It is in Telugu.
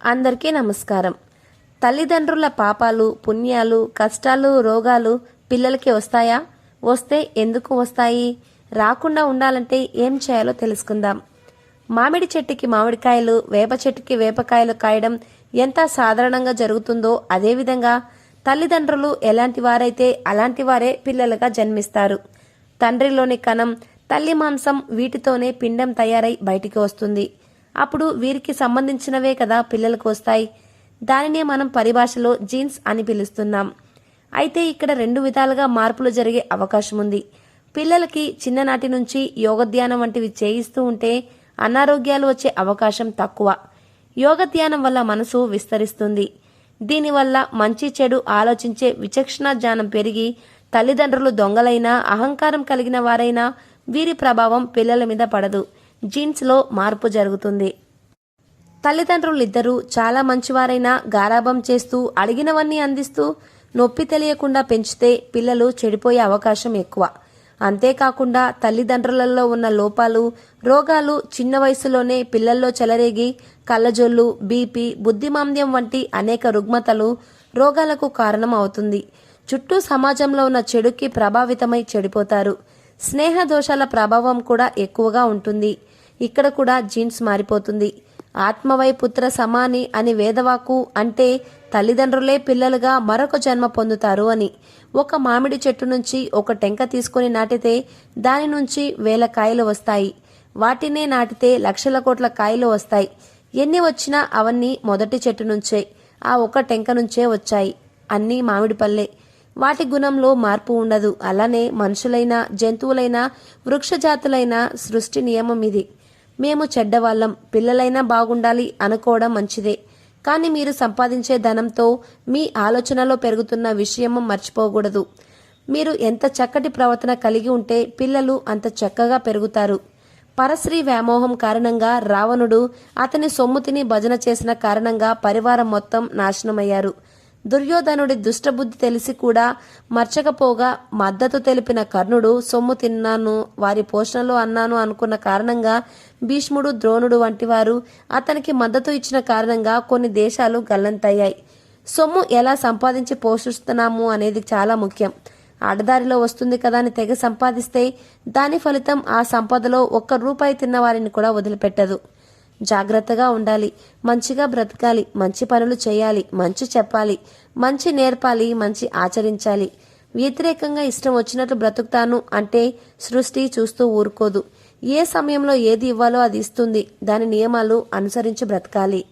అందరికీ నమస్కారం. తల్లిదండ్రుల పాపాలు పుణ్యాలు కష్టాలు రోగాలు పిల్లలకి వస్తాయా? వస్తే ఎందుకు వస్తాయి? రాకుండా ఉండాలంటే ఏం చేయాలో తెలుసుకుందాం. మామిడి చెట్టుకి మామిడికాయలు వేప చెట్టుకి వేపకాయలు కాయడం ఎంత సాధారణంగా జరుగుతుందో అదేవిధంగా తల్లిదండ్రులు ఎలాంటి వారైతే అలాంటి వారే పిల్లలుగా జన్మిస్తారు. తండ్రిలోని కణం తల్లి మాంసం వీటితోనే పిండం తయారై బయటికి వస్తుంది. అప్పుడు వీరికి సంబంధించినవే కదా పిల్లలకు వస్తాయి. దానినే మనం పరిభాషలో జీన్స్ అని పిలుస్తున్నాం. అయితే ఇక్కడ రెండు విధాలుగా మార్పులు జరిగే అవకాశం ఉంది పిల్లలకి చిన్ననాటి నుంచి యోగధ్యానం వంటివి చేయిస్తూ ఉంటే అనారోగ్యాలు వచ్చే అవకాశం తక్కువ. యోగధ్యానం వల్ల మనసు విస్తరిస్తుంది. దీనివల్ల మంచి చెడు ఆలోచించే విచక్షణ జ్ఞానం పెరిగి తల్లిదండ్రులు దొంగలైనా అహంకారం కలిగిన వారైనా వీరి ప్రభావం పిల్లల మీద పడదు. జీన్స్లో మార్పు జరుగుతుంది. తల్లిదండ్రులిద్దరూ చాలా మంచివారైనా గారాబం చేస్తూ అడిగినవన్నీ అందిస్తూ నొప్పి తెలియకుండా పెంచితే పిల్లలు చెడిపోయే అవకాశం ఎక్కువ. అంతేకాకుండా తల్లిదండ్రులలో ఉన్న లోపాలు రోగాలు చిన్న వయసులోనే పిల్లల్లో చెలరేగి కళ్ళజొల్లు బీపీ బుద్ధిమాంద్యం వంటి అనేక రుగ్మతలు రోగాలకు కారణం అవుతుంది. చుట్టూ సమాజంలో ఉన్న చెడుకి ప్రభావితమై చెడిపోతారు. స్నేహ దోషాల ప్రభావం కూడా ఎక్కువగా ఉంటుంది. ఇక్కడ కూడా జీన్స్ మారిపోతుంది. ఆత్మవై పుత్ర సమాని అని వేదవాకు అంటే తల్లిదండ్రులే పిల్లలుగా మరొక జన్మ పొందుతారు అని. ఒక మామిడి చెట్టు నుంచి ఒక టెంక తీసుకొని నాటితే దాని నుంచి వేల కాయలు వస్తాయి. వాటినే నాటితే లక్షల కోట్ల కాయలు వస్తాయి. ఎన్ని వచ్చినా అవన్నీ మొదటి చెట్టు నుంచే ఆ ఒక టెంక నుంచే వచ్చాయి. అన్నీ మామిడి పల్లె. వాటి గుణంలో మార్పు ఉండదు. అలానే మనుషులైనా జంతువులైనా వృక్షజాతులైన సృష్టి నియమం ఇది. మేము చెడ్డవాళ్ళం పిల్లలైనా బాగుండాలి అనుకోవడం మంచిదే. కానీ మీరు సంపాదించే ధనంతో మీ ఆలోచనలో పెరుగుతున్న విషయం మర్చిపోకూడదు. మీరు ఎంత చక్కటి ప్రవర్తన కలిగి ఉంటే పిల్లలు అంత చక్కగా పెరుగుతారు. పరశ్రీ వ్యామోహం కారణంగా రావణుడు అతని సొమ్ము తిని భజన చేసిన కారణంగా పరివారం మొత్తం నాశనమయ్యారు. దుర్యోధనుడి దుష్టబుద్ధి తెలిసి కూడా మర్చకపోగా మద్దతు తెలిపిన కర్ణుడు సొమ్ము తిన్నాను వారి పోషణలో అన్నాను అనుకున్న కారణంగా భీష్ముడు ద్రోణుడు వంటి వారు అతనికి మద్దతు ఇచ్చిన కారణంగా కొన్ని దేశాలు గల్లంతయ్యాయి. సొమ్ము ఎలా సంపాదించి పోషిస్తున్నాము అనేది చాలా ముఖ్యం. ఆడదారిలో వస్తుంది కదా అని తెగ సంపాదిస్తే దాని ఫలితం ఆ సంపదలో ఒక్క రూపాయి తిన్న వారిని కూడా వదిలిపెట్టదు. జాగ్రత్తగా ఉండాలి. మంచిగా బ్రతకాలి. మంచి పనులు చేయాలి. మంచి చెప్పాలి. మంచి నేర్పాలి. మంచి ఆచరించాలి. వ్యతిరేకంగా ఇష్టం వచ్చినట్లు బ్రతుకుతాను అంటే సృష్టి చూస్తూ ఊరుకోదు. ఏ సమయంలో ఏది ఇవ్వాలో అది ఇస్తుంది. దాని నియమాలు అనుసరించి బ్రతకాలి.